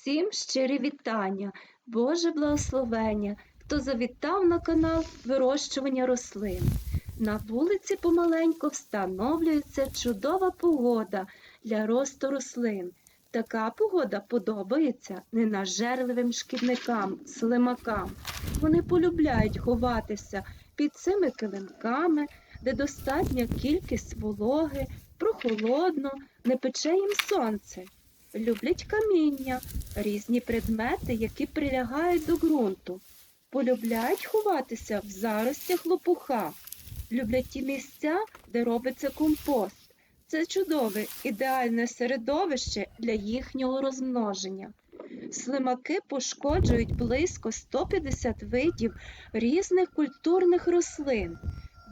Всім щирі вітання, Боже благословення, хто завітав на канал вирощування рослин. На вулиці помаленько встановлюється чудова погода для росту рослин. Така погода подобається ненажерливим шкідникам, слимакам. Вони полюбляють ховатися під цими килимками, де достатня кількість вологи, прохолодно, не пече їм сонце. Люблять каміння, різні предмети, які прилягають до ґрунту. Полюбляють ховатися в заростях лопуха. Люблять ті місця, де робиться компост. Це чудове, ідеальне середовище для їхнього розмноження. Слимаки пошкоджують близько 150 видів різних культурних рослин.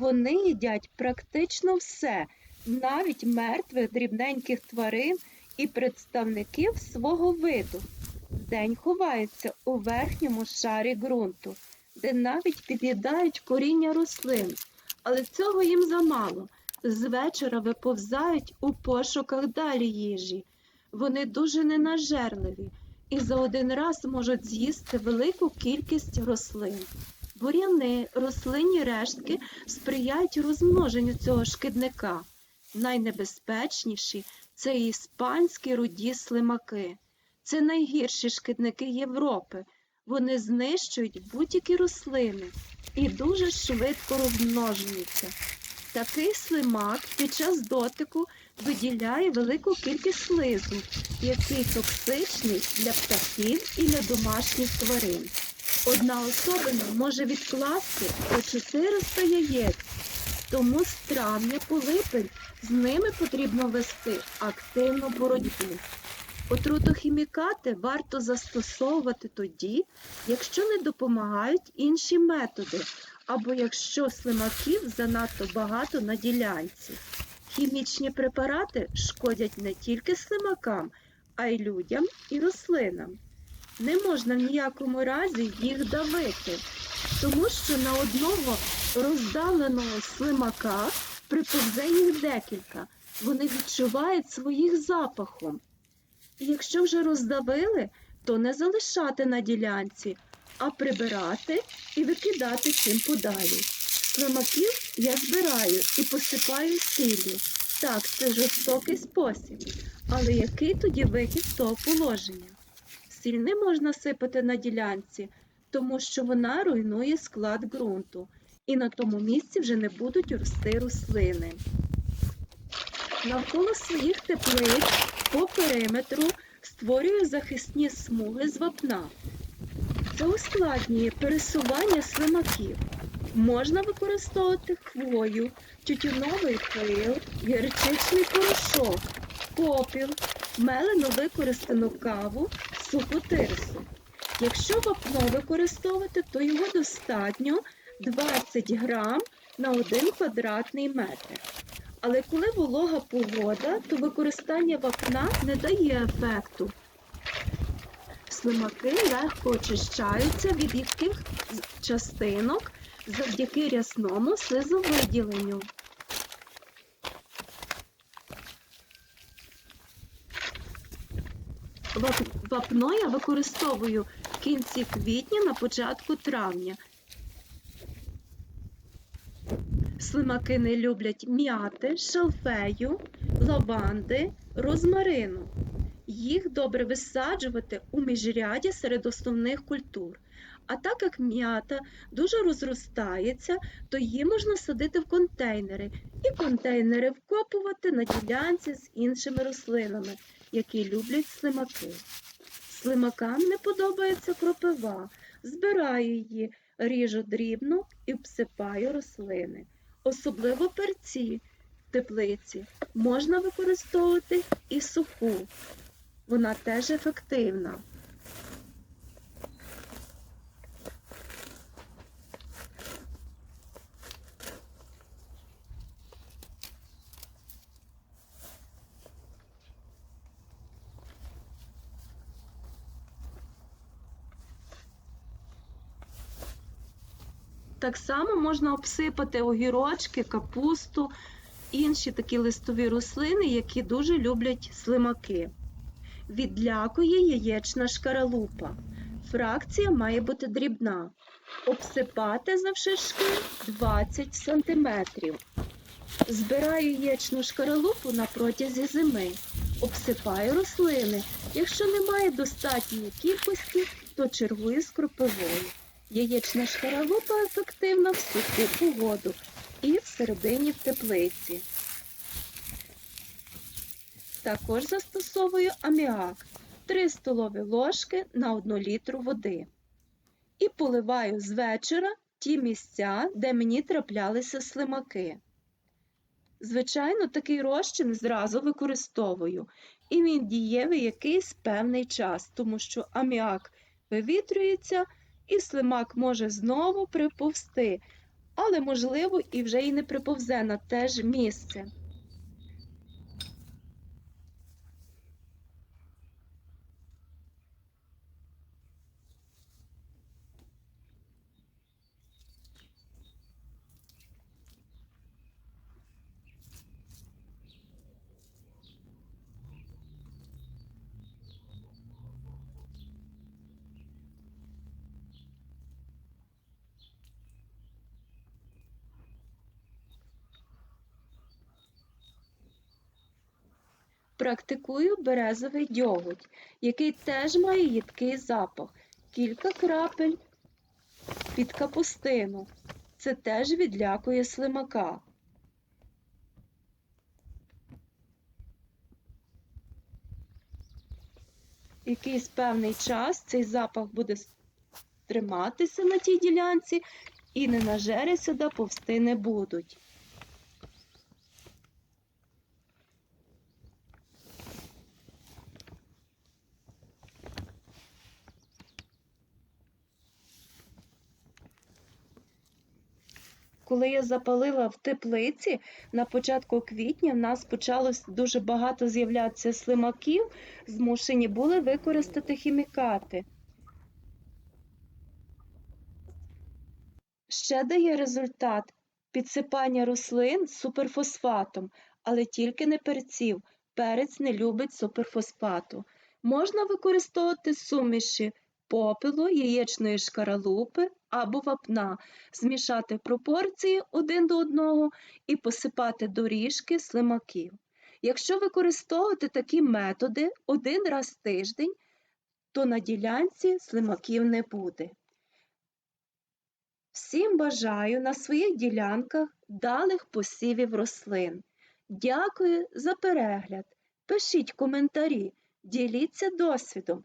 Вони їдять практично все, навіть мертвих дрібненьких тварин і представників свого виду. Вдень ховаються у верхньому шарі ґрунту, де навіть під'їдають коріння рослин, але цього їм замало. Звечора виповзають у пошуках далі їжі. Вони дуже ненажерливі і за один раз можуть з'їсти велику кількість рослин. Бур'яни, рослинні рештки сприяють розмноженню цього шкідника. Найнебезпечніші це іспанські руді слимаки. Це найгірші шкідники Європи. Вони знищують будь-які рослини і дуже швидко розмножуються. Такий слимак під час дотику виділяє велику кількість слизу, який токсичний для птахів і для домашніх тварин. Одна особина може відкласти до 400 яєць, тому з травня по липень з ними потрібно вести активну боротьбу. Отрутохімікати варто застосовувати тоді, якщо не допомагають інші методи, або якщо слимаків занадто багато на ділянці. Хімічні препарати шкодять не тільки слимакам, а й людям і рослинам. Не можна в ніякому разі їх давити, тому що на одного роздавленого слимака приповзе їх декілька. Вони відчувають своїх запахом. І якщо вже роздавили, то не залишати на ділянці, а прибирати і викидати чим подалі. Слимаків я збираю і посипаю сіллю. Так, це жорстокий спосіб. Але який тоді вихід з того положення? Сіль не можна сипати на ділянці, тому що вона руйнує склад ґрунту, і на тому місці вже не будуть рости рослини. Навколо своїх теплиць по периметру створюю захисні смуги з вапна. Це ускладнює пересування слимаків. Можна використовувати хвою, тютюновий пил, гірчичний порошок, попіл, мелено використану каву, суху тирсу. Якщо вапно використовувати, то його достатньо 20 грам на 1 квадратний метр. Але коли волога погода, то використання вапна не дає ефекту. Слимаки легко очищаються від їхніх частинок завдяки рясному слизовиділенню. Вапно я використовую в кінці квітня на початку травня. Слимаки не люблять м'яти, шалфею, лаванди, розмарину. Їх добре висаджувати у міжряді серед основних культур. А так як м'ята дуже розростається, то її можна садити в контейнери і контейнери вкопувати на ділянці з іншими рослинами, які люблять слимаки. Слимакам не подобається кропива. Збираю її, ріжу дрібно і всипаю рослини. Особливо перці в теплиці можна використовувати і суху. Вона теж ефективна. Так само можна обсипати огірочки, капусту, інші такі листові рослини, які дуже люблять слимаки. відлякує яєчна шкаралупа. Фракція має бути дрібна. Обсипати завширшки 20 см. Збираю яєчну шкаралупу на протязі зими. Обсипаю рослини. Якщо немає достатньої кількості, то чергую з кропивою. Яєчна шкаралупа ефективна в суху погоду і всередині в теплиці. Також застосовую аміак 3 столові ложки на 1 літру води. І поливаю з вечора ті місця, де мені траплялися слимаки. Звичайно, такий розчин зразу використовую, і він дієвий якийсь певний час, тому що аміак вивітрюється і слимак може знову приповзти, але, можливо, і вже й не приповзе на те ж місце. Практикую березовий дьоготь, який теж має їдкий запах. Кілька крапель під капустину. Це теж відлякує слимака. Якийсь певний час цей запах буде триматися на тій ділянці і не нажери сюди повсти не будуть. Коли я запалила в теплиці, на початку квітня в нас почало дуже багато з'являтися слимаків, змушені були використати хімікати. Ще дає результат підсипання рослин суперфосфатом, але тільки не перців. Перець не любить суперфосфату. Можна використовувати суміші попелу, яєчної шкаралупи або вапна, змішати пропорції один до одного і посипати доріжки слимаків. Якщо використовувати такі методи один раз в тиждень, то на ділянці слимаків не буде. Всім бажаю на своїх ділянках далих посівів рослин. Дякую за перегляд. Пишіть коментарі, діліться досвідом,